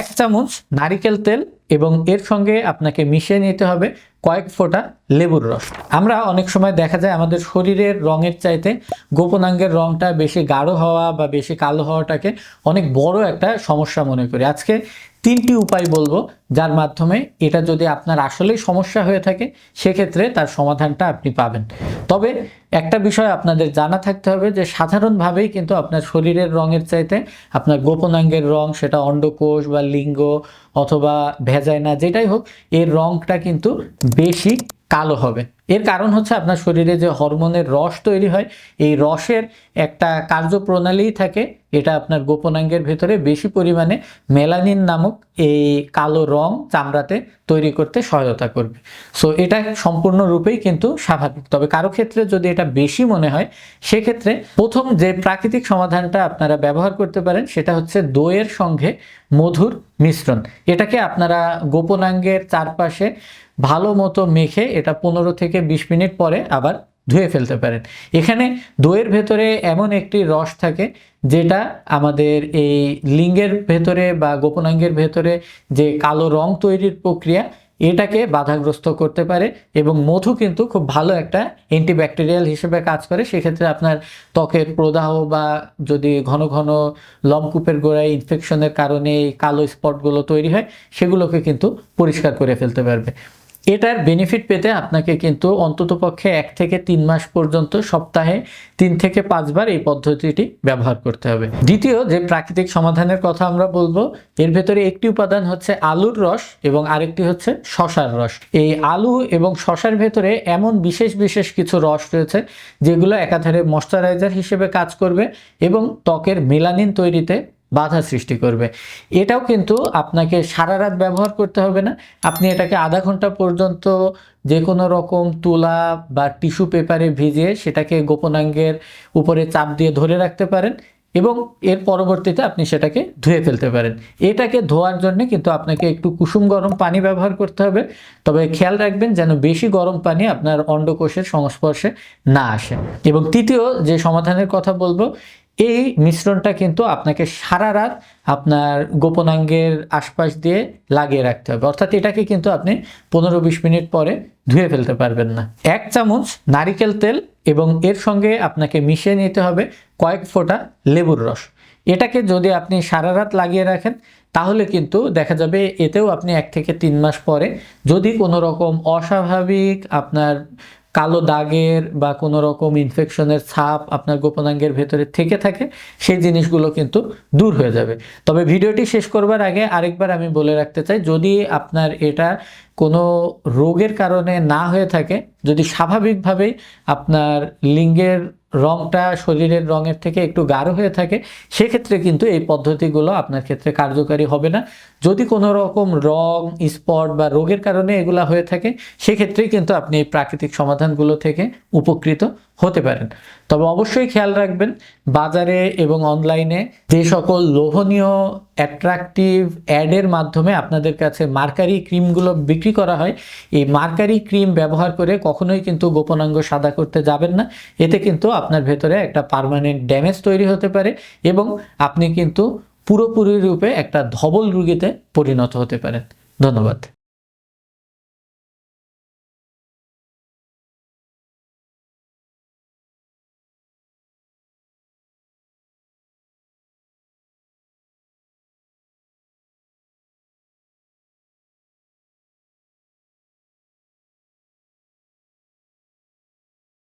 এক চামচ নারিকেল তেল এবং এর সঙ্গে আপনাকে মিশিয়ে নিতে হবে কয়েক ফোঁটা লেবুর রস। আমরা অনেক সময় দেখা যায় আমাদের শরীরের রঙের চাইতে গোপনাঙ্গের রঙটা বেশি গাঢ় হওয়া বা বেশি কালো হওয়াটাকে অনেক বড় একটা সমস্যা মনে করি। আজকে তিনটি উপায় বলব, যার মাধ্যমে এটা যদি আপনার আসলেই সমস্যা হয়ে থাকে, সেক্ষেত্রে তার সমাধানটা আপনি পাবেন। তবে একটা বিষয় আপনাদের জানা থাকতে হবে যে, সাধারণভাবেই কিন্তু আপনার শরীরের রঙের চাইতে আপনার গোপনাঙ্গের রং, সেটা অন্ডকোষ বা লিঙ্গ অথবা ভেজাইনা যেটাই হোক, এর রংটা কিন্তু বেশি কালো হবে। এর কারণ হচ্ছে আপনার শরীরে যে হরমোনের রস তৈরি হয়, এই রসের একটা কার্যপ্রণালীই থাকে। এটা আপনার গোপনাঙ্গের ভেতরে বেশি পরিমাণে মেলানিন নামক এই কালো রং চামড়াতে তৈরি করতে সহায়তা করবে। সো এটা সম্পূর্ণরূপেই কিন্তু স্বাভাবিক। তবে কারও ক্ষেত্রে যদি এটা বেশি মনে হয়, সেক্ষেত্রে প্রথম যে প্রাকৃতিক সমাধানটা আপনারা ব্যবহার করতে পারেন, সেটা হচ্ছে দইয়ের সঙ্গে মধুর মিশ্রণ। এটাকে আপনারা গোপনাঙ্গের চারপাশে ভালো মতো মেখে এটা পনেরো থেকে বিশ মিনিট পরে আবার ধুয়ে ফেলতে পারেন। এখানে দইয়ের ভেতরে এমন একটি রস থাকে যেটা আমাদের এই লিঙ্গের ভেতরে বা গোপনাঙ্গের ভেতরে যে কালো রং তৈরির প্রক্রিয়া, এটাকে বাধাগ্রস্ত করতে পারে এবং মধু কিন্তু খুব ভালো একটা অ্যান্টিব্যাকটেরিয়াল হিসেবে কাজ করে। সেক্ষেত্রে আপনার ত্বকের প্রদাহ বা যদি ঘন ঘন লমকূপের গোড়ায় ইনফেকশনের কারণে এই কালো স্পটগুলো তৈরি হয়, সেগুলোকে কিন্তু পরিষ্কার করে ফেলতে পারবে। এটার বেনিফিট পেতে আপনাকে কিন্তু অন্ততপক্ষে এক থেকে তিন মাস পর্যন্ত সপ্তাহে তিন থেকে পাঁচবার এই পদ্ধতিটি ব্যবহার করতে হবে। দ্বিতীয় যে প্রাকৃতিক সমাধানের কথা আমরা বলব, এর ভেতরে একটি উপাদান হচ্ছে আলুর রস এবং আরেকটি হচ্ছে শশার রস। এই আলু এবং শশার ভেতরে এমন বিশেষ বিশেষ কিছু রস রয়েছে যেগুলো একাধারে ময়শ্চারাইজার হিসেবে কাজ করবে এবং ত্বকের মেলানিন তৈরিতে বাধা সৃষ্টি করবে। এটাও কিন্তু আপনাকে সারা রাত ব্যবহার করতে হবে না। আপনি এটাকে আধা ঘণ্টা পর্যন্ত যে কোনো রকম তুলা বা টিস্যু পেপারে ভিজিয়ে সেটাকে গোপনাঙ্গের উপরে চাপ দিয়ে ধরে রাখতে পারেন এবং এর পরবর্তীতে আপনি সেটাকে ধুয়ে ফেলতে পারেন। এটাকে ধোয়ার জন্য কিন্তু আপনাকে একটু কুসুম গরম পানি ব্যবহার করতে হবে। তবে খেয়াল রাখবেন যেন বেশি গরম পানি আপনার অন্ডকোষের সংস্পর্শে না আসে। এবং তৃতীয় যে সমাধানের কথা বলব এই মিশ্রণটা কিন্তু আপনাকে সারা রাত আপনার গোপনাঙ্গের আশপাশ দিয়ে লাগিয়ে রাখতে হবে। অর্থাৎ এটাকে কিন্তু আপনি পনেরো বিশ মিনিট পরে ধুয়ে ফেলতে পারবেন না। এক চামচ নারিকেল তেল এবং এর সঙ্গে আপনাকে মিশিয়ে নিতে হবে কয়েক ফোঁটা লেবুর রস। এটাকে যদি আপনি সারা রাত লাগিয়ে রাখেন, তাহলে কিন্তু দেখা যাবে এতেও আপনি এক থেকে তিন মাস পরে যদি কোনো রকম অস্বাভাবিক আপনার কালো দাগের বা কোনো রকম ইনফেকশনের ছাপ আপনার গোপনাঙ্গের ভেতরে থেকে থাকে, সেই জিনিসগুলো কিন্তু দূর হয়ে যাবে। তবে ভিডিওটি শেষ করবার আগে আরেকবার আমি বলে রাখতে চাই, যদি আপনার এটা কোনো রোগের কারণে না হয়ে থাকে, যদি স্বাভাবিকভাবেই আপনার লিঙ্গের রংটা শরীরের রঙের থেকে একটু গাঢ় হয়ে থাকে, সেক্ষেত্রে কিন্তু এই পদ্ধতিগুলো আপনার ক্ষেত্রে কার্যকারী হবে না। যদি কোনো রকম রং, স্পট বা রোগের কারণে এগুলা হয়ে থাকে, সেক্ষেত্রেই কিন্তু আপনি এই প্রাকৃতিক সমাধানগুলো থেকে উপকৃত হতে পারেন। তবে অবশ্যই খেয়াল রাখবেন, বাজারে এবং অনলাইনে যে সকল লোভনীয় অ্যাট্রাকটিভ অ্যাডের মাধ্যমে আপনাদের কাছে মার্কারি ক্রিমগুলো বিক্রি করা হয়, এই মার্কারি ক্রিম ব্যবহার করে কখনোই কিন্তু গোপনাঙ্গ সাদা করতে যাবেন না। এতে কিন্তু আপনার ভেতরে একটা পারমানেন্ট ড্যামেজ তৈরি হতে পারে এবং আপনি কিন্তু পুরোপুরি রূপে একটা ধবল রুগীতে পরিণত হতে পারেন। ধন্যবাদ।